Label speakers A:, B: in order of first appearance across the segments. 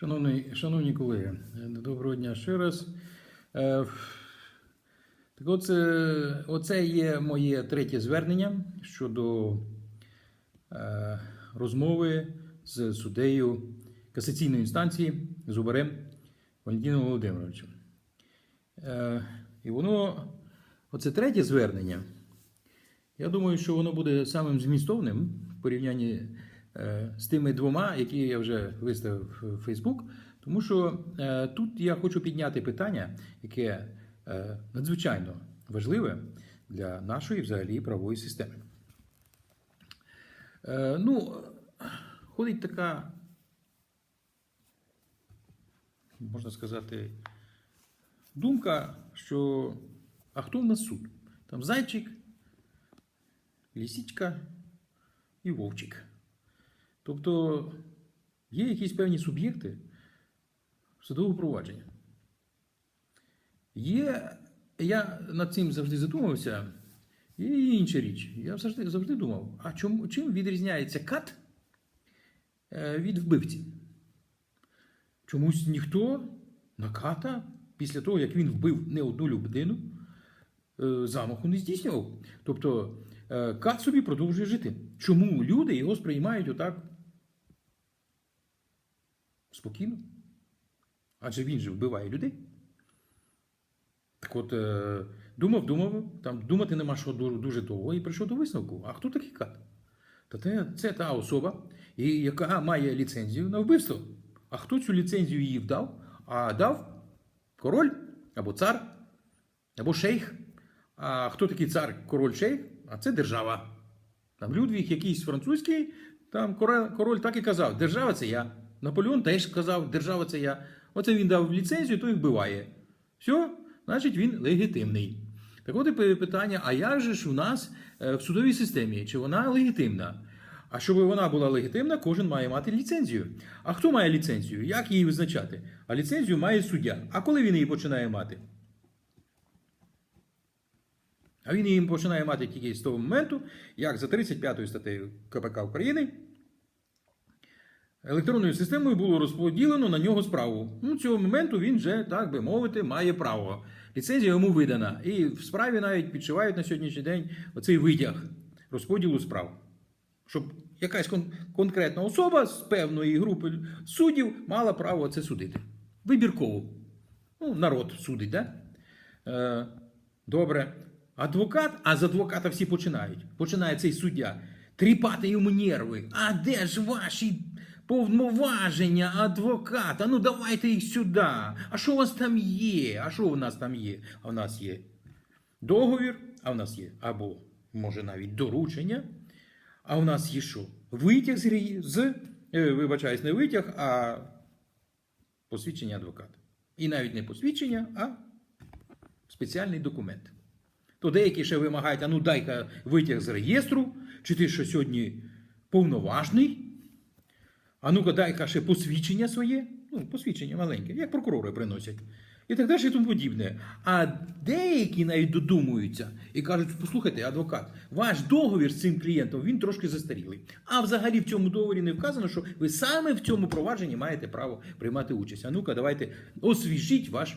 A: Шановні, шановні колеги, доброго дня ще раз. Е, Так оце, оце є моє третє звернення щодо е, розмови з суддею касаційної інстанції Зубарем Валентином Володимировичем. Е, І воно, оце третє звернення. Я думаю, що воно буде самим змістовним в порівнянні е, з тими двома, які я вже виставив в Фейсбук. Тому що е, тут я хочу підняти питання, яке е, надзвичайно важливе для нашої взагалі правової системи. Е, ну, ходить така, можна сказати, думка, що а хто в нас суд? Там зайчик, лісічка і вовчик. Тобто є якісь певні суб'єкти судового провадження. Є, я над цим завжди задумався, і інша річ. Я завжди, завжди думав, а чому, чим відрізняється кат е, від вбивці? Чомусь ніхто на ката, після того, як він вбив не одну людину, е, замаху не здійснював. Тобто е, кат собі продовжує жити. Чому люди його сприймають отак спокійно? Адже він же вбиває людей. Так от, е, думав, думав, там думати нема що дуже довго, і прийшов до висновку. А хто такий кат? Та це, це та особа, яка має ліцензію на вбивство. А хто цю ліцензію їй вдав? А дав король або цар, або шейх. А хто такий цар, король шейх? А це держава. Там Людвіг якийсь французький, там король, король так і казав: держава це я. Наполеон теж сказав, держава це я. Оце він дав ліцензію, то і вбиває. Все, значить він легітимний. Так от і питання: а як же ж у нас е, в судовій системі? Чи вона легітимна? А щоб вона була легітимна, кожен має мати ліцензію. А хто має ліцензію? Як її визначати? А ліцензію має суддя. А коли він її починає мати? А він її починає мати тільки з того моменту, як за 35 статтею КПК України електронною системою було розподілено на нього справу. Ну, цього моменту він вже, так би мовити, має право. Ліцензія йому видана. І в справі навіть підшивають на сьогоднішній день оцей витяг розподілу справ. Щоб якась кон- конкретна особа з певної групи суддів мала право це судити. Вибірково. Ну, народ судить, да? Е, добре. Адвокат, а з адвоката всі починають. Починає цей суддя тріпати йому нерви. А де ж ваші повноваження адвоката? Ну давайте їх сюди. А що у вас там є? А що у нас там є? А в нас є договір, а в нас є або, може, навіть доручення. А в нас є що? Витяг з, з е, вибачаюсь, не витяг, а посвідчення адвоката. І навіть не посвідчення, а спеціальний документ. То деякі ще вимагають, а ну дай-ка витяг з реєстру, чи ти що сьогодні повноважний? А ну-ка дай-ка ще посвідчення своє, ну, посвідчення маленьке, як прокурори приносять. І так далі і тому подібне. А деякі навіть додумуються і кажуть: послухайте, адвокат, ваш договір з цим клієнтом він трошки застарілий. А взагалі в цьому договорі не вказано, що ви саме в цьому провадженні маєте право приймати участь. А ну-ка, давайте освіжіть ваш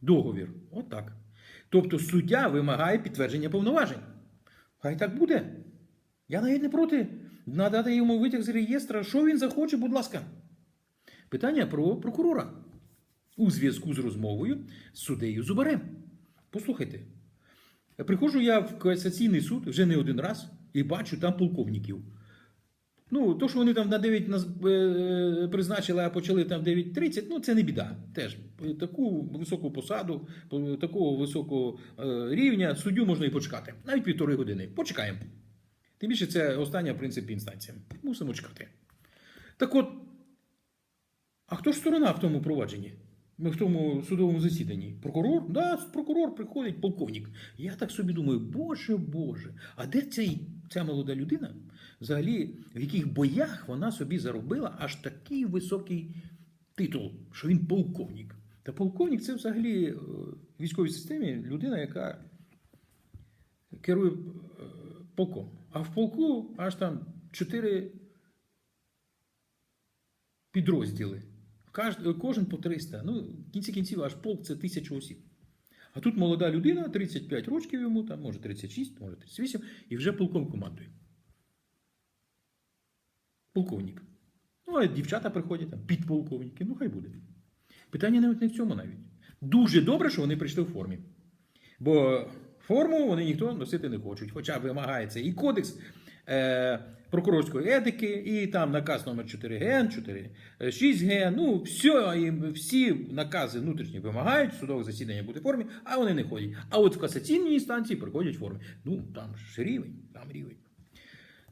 A: договір. Отак. Тобто суддя вимагає підтвердження повноважень. Хай так буде. Я навіть не проти надати йому витяг з реєстра, що він захоче, будь ласка. Питання про прокурора у зв'язку з розмовою з суддею Зубарем. Послухайте, приходжу я в касаційний суд вже не один раз і бачу там полковників. Ну, то, що вони там на 9 наз- е, призначили, а почали там в 9.30, ну це не біда. Теж таку високу посаду, такого високого е, рівня суддю можна і почекати. Навіть півтори години. Почекаємо. Тим більше це остання, в принципі, інстанція. Мусимо чекати. Так от, а хто ж сторона в тому провадженні? Ми В тому судовому засіданні? Прокурор? Да, прокурор приходить, полковник. Я так собі думаю, боже Боже, а де цей, ця молода людина? Взагалі, в яких боях вона собі заробила аж такий високий титул, що він полковник. Та полковник це взагалі е, в військовій системі людина, яка керує е, полком. А в полку аж там чотири підрозділи. Каж- Кожен по 300. Ну, в кінці кінців аж полк це тисяча осіб. А тут молода людина, 35 років йому, там, може 36, може 38, і вже полком командує. Полковник. Ну, а дівчата приходять там, підполковники, ну хай буде. Питання навіть не в цьому навіть. Дуже добре, що вони прийшли в формі. Бо форму вони ніхто носити не хочуть. Хоча вимагається і кодекс е, прокурорської етики, і там наказ номер 4 ген, 4, 6 ген. Ну, все, і всі накази внутрішні вимагають, судове засідання бути в формі, а вони не ходять. А от в касаційній інстанції приходять в формі. Ну, там ж рівень, там рівень.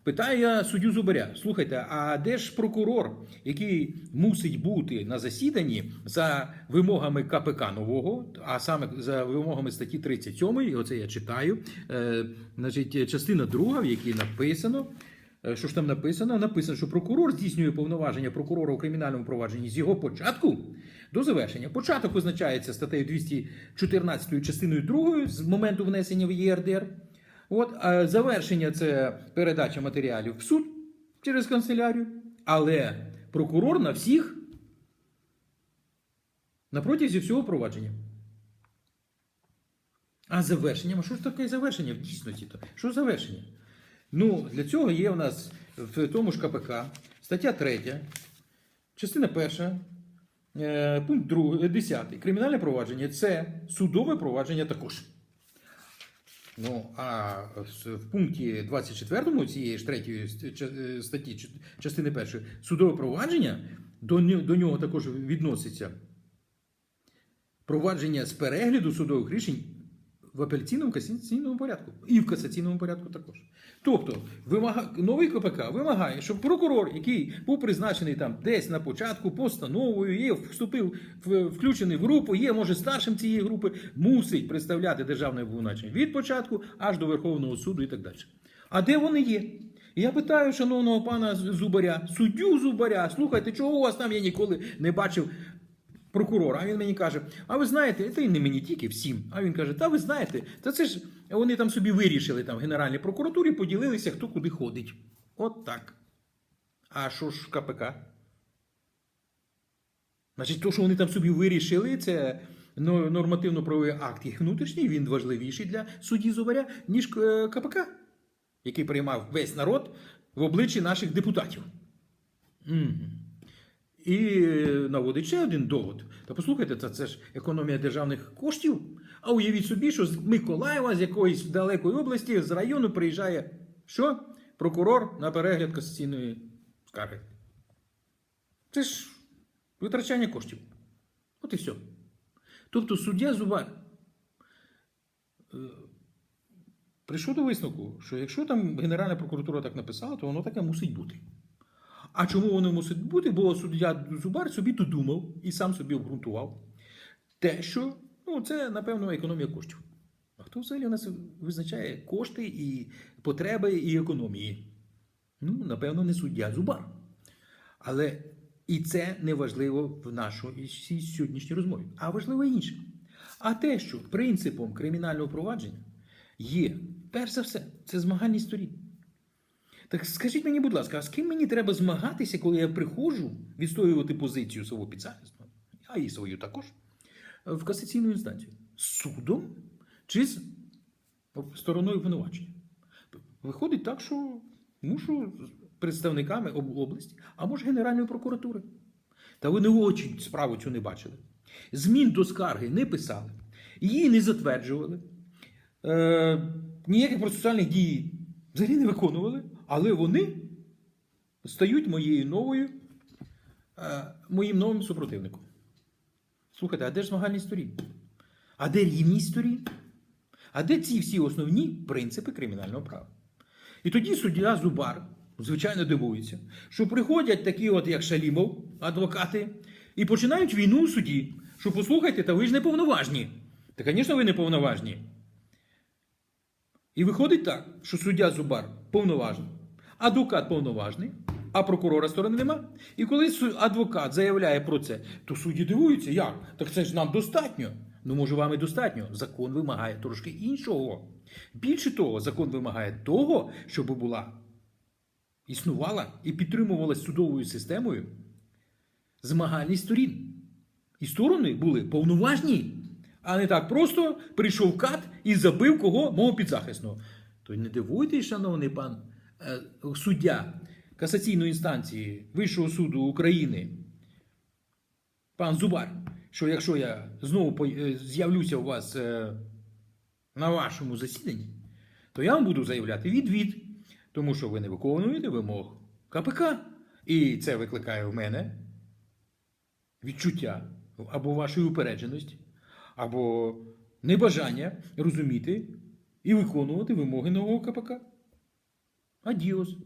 A: Питаю я суддю Зубаря: слухайте, а де ж прокурор, який мусить бути на засіданні за вимогами КПК нового, а саме за вимогами статті 37, і оце я читаю, е, значить, частина друга, в якій написано. е, Що ж там написано? Написано, що прокурор здійснює повноваження прокурора у кримінальному провадженні з його початку до завершення. Початок визначається статтею 214 частиною 2 з моменту внесення в ЄРДР. От, а завершення це передача матеріалів в суд через канцелярію, але прокурор на всіх на протязі всього провадження. А завершення? А що ж таке завершення в дійсності? Що завершення? Ну, для цього є у нас в тому ж КПК стаття 3, частина 1, е, пункт 2, 10. Кримінальне провадження це судове провадження також. Ну, а в пункті 24 цієї ж третьої е, статті частини першої судове провадження до, до нього також відноситься провадження з перегляду судових рішень в апеляційному касаційному порядку і в касаційному порядку також. Тобто, вимага... новий КПК вимагає, щоб прокурор, який був призначений там десь на початку постановою, є вступив в включений в групу, є може старшим цієї групи, мусить представляти державне обвинувачення від початку аж до Верховного суду і так далі. А де вони є? Я питаю шановного пана Зубаря, суддю Зубаря, слухайте, чого у вас там я ніколи не бачив прокурора. А він мені каже: А ви знаєте, це не мені тільки всім. А він каже: Та ви знаєте, та це ж вони там собі вирішили там в Генеральній прокуратурі, поділилися, хто куди ходить. От так. А що ж КПК? Значить, то, що вони там собі вирішили, це ну, нормативно-правовий акт їх внутрішній, він важливіший для судді Зубаря, ніж е, КПК, який приймав весь народ в обличчі наших депутатів. Мгм. І наводить ще один довод. Та послухайте, це, це ж економія державних коштів. А уявіть собі, що з Миколаєва, з якоїсь далекої області, з району приїжджає що? Прокурор на перегляд касаційної скарги. Це ж витрачання коштів. От і все. Тобто суддя Зубар е, прийшов до висновку, що якщо там Генеральна прокуратура так написала, то воно таке мусить бути. А чому воно мусить бути? Бо суддя Зубар собі додумав і сам собі обґрунтував те, що ну, це, напевно, економія коштів. А хто взагалі у нас визначає кошти і потреби і економії? Ну, напевно, не суддя Зубар. Але і це не важливо в нашій сьогоднішній розмові. А важливо інше. А те, що принципом кримінального провадження є, перш за все, це змагальність сторін. Так скажіть мені, будь ласка, а з ким мені треба змагатися, коли я приходжу відстоювати позицію свого підзахисного, а і свою також, в касаційну інстанцію? З судом чи з стороною обвинувачення? Виходить так, що мушу з представниками області, а може Генеральної прокуратури. Та вони очі справу цю не бачили. Змін до скарги не писали, її не затверджували, е, ніяких процесуальних дій взагалі не виконували, але вони стають моєю новою, е, моїм новим супротивником. Слухайте, а де ж змагальність сторін? А де рівність сторін? А де ці всі основні принципи кримінального права? І тоді суддя Зубар, звичайно, дивується, що приходять такі, от, як Шалімов, адвокати, і починають війну у суді. Що послухайте, та ви ж не повноважні. Та, звісно, ви не повноважні. І виходить так, що суддя Зубар повноважний, адвокат повноважний, а прокурора сторони нема. І коли адвокат заявляє про це, то судді дивуються, як? Так це ж нам достатньо. Ну, може, вам і достатньо. Закон вимагає трошки іншого. Більше того, закон вимагає того, щоб була, існувала і підтримувалась судовою системою змагальність сторін. І сторони були повноважні, а не так просто прийшов кат і забив кого мого підзахисного. То не дивуйтесь, шановний пан суддя касаційної інстанції Вищого суду України, пан Зубар, що якщо я знову е, з'явлюся у вас е, на вашому засіданні, то я вам буду заявляти відвід, тому що ви не виконуєте вимог КПК. І це викликає в мене відчуття або вашої упередженості, або небажання розуміти і виконувати вимоги нового КПК. Adiós.